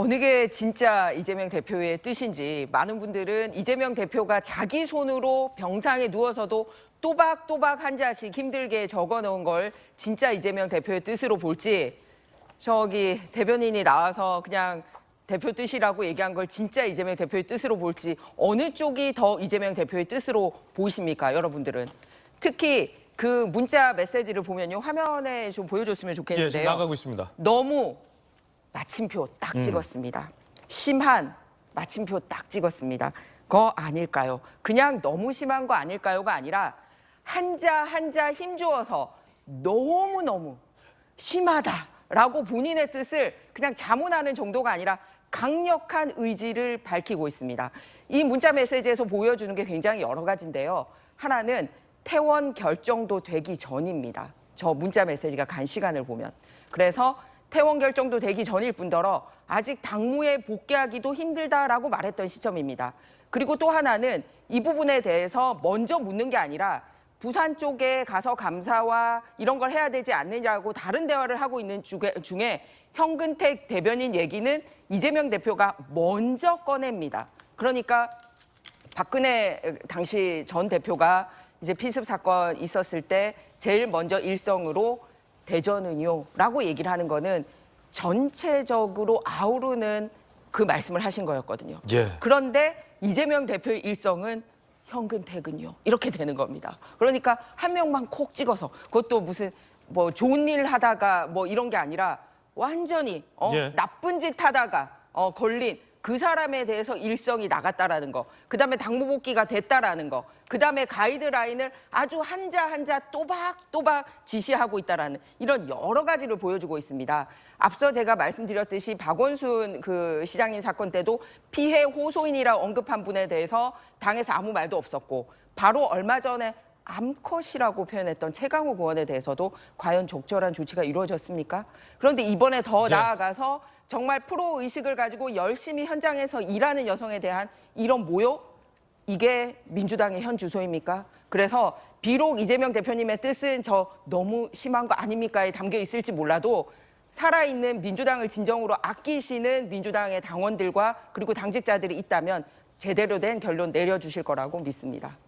어느 게 진짜 이재명 대표의 뜻인지 많은 분들은 이재명 대표가 자기 손으로 병상에 누워서도 또박또박 한 자씩 힘들게 적어 놓은 걸 진짜 이재명 대표의 뜻으로 볼지 저기 대변인이 나와서 그냥 대표 뜻이라고 얘기한 걸 진짜 이재명 대표의 뜻으로 볼지 어느 쪽이 더 이재명 대표의 뜻으로 보이십니까 여러분들은 특히 그 문자 메시지를 보면요 화면에 좀 보여줬으면 예, 좋겠는데요 나가고 있습니다. 너무 마침표 딱 음. 찍었습니다. 심한 마침표 딱 찍었습니다. 거 아닐까요? 그냥 너무 심한 거 아닐까요가 아니라 한자 한자 힘주어서 너무 너무 심하다라고 본인의 뜻을 그냥 자문하는 정도가 아니라 강력한 의지를 밝히고 있습니다. 이 문자 메시지에서 보여주는 게 굉장히 여러 가지인데요. 하나는 퇴원 결정도 되기 전입니다. 저 문자 메시지가 간 시간을 보면. 그래서 퇴원 결정도 되기 전일 뿐더러 아직 당무에 복귀하기도 힘들다라고 말했던 시점입니다. 그리고 또 하나는 이 부분에 대해서 먼저 묻는 게 아니라 부산 쪽에 가서 감사와 이런 걸 해야 되지 않느냐고 다른 대화를 하고 있는 중에, 현근택 대변인 얘기는 이재명 대표가 먼저 꺼냅니다. 그러니까 박근혜 당시 전 대표가 이제 피습 사건 있었을 때 제일 먼저 일성으로 대전은요 라고 얘기를 하는 거는 전체적으로 아우르는 그 말씀을 하신 거였거든요. 예. 그런데 이재명 대표의 일성은 현근택은요 이렇게 되는 겁니다. 그러니까 한 명만 콕 찍어서 그것도 무슨 뭐 좋은 일 하다가 뭐 이런 게 아니라 완전히 어, 예. 나쁜 짓 하다가 어, 걸린 그 사람에 대해서 일성이 나갔다라는 거, 그 다음에 당무 복귀가 됐다라는 거, 그 다음에 가이드라인을 아주 한자 한자 또박또박 지시하고 있다라는 이런 여러 가지를 보여주고 있습니다. 앞서 제가 말씀드렸듯이 박원순 그 시장님 사건 때도 피해 호소인이라 언급한 분에 대해서 당에서 아무 말도 없었고 바로 얼마 전에 암컷이라고 표현했던 최강욱 의원에 대해서도 과연 적절한 조치가 이루어졌습니까? 그런데 이번에 더 네. 나아가서 정말 프로 의식을 가지고 열심히 현장에서 일하는 여성에 대한 이런 모욕 이게 민주당의 현 주소입니까? 그래서 비록 이재명 대표님의 뜻은 저 너무 심한 거 아닙니까에 담겨 있을지 몰라도 살아있는 민주당을 진정으로 아끼시는 민주당의 당원들과 그리고 당직자들이 있다면 제대로 된 결론 내려주실 거라고 믿습니다.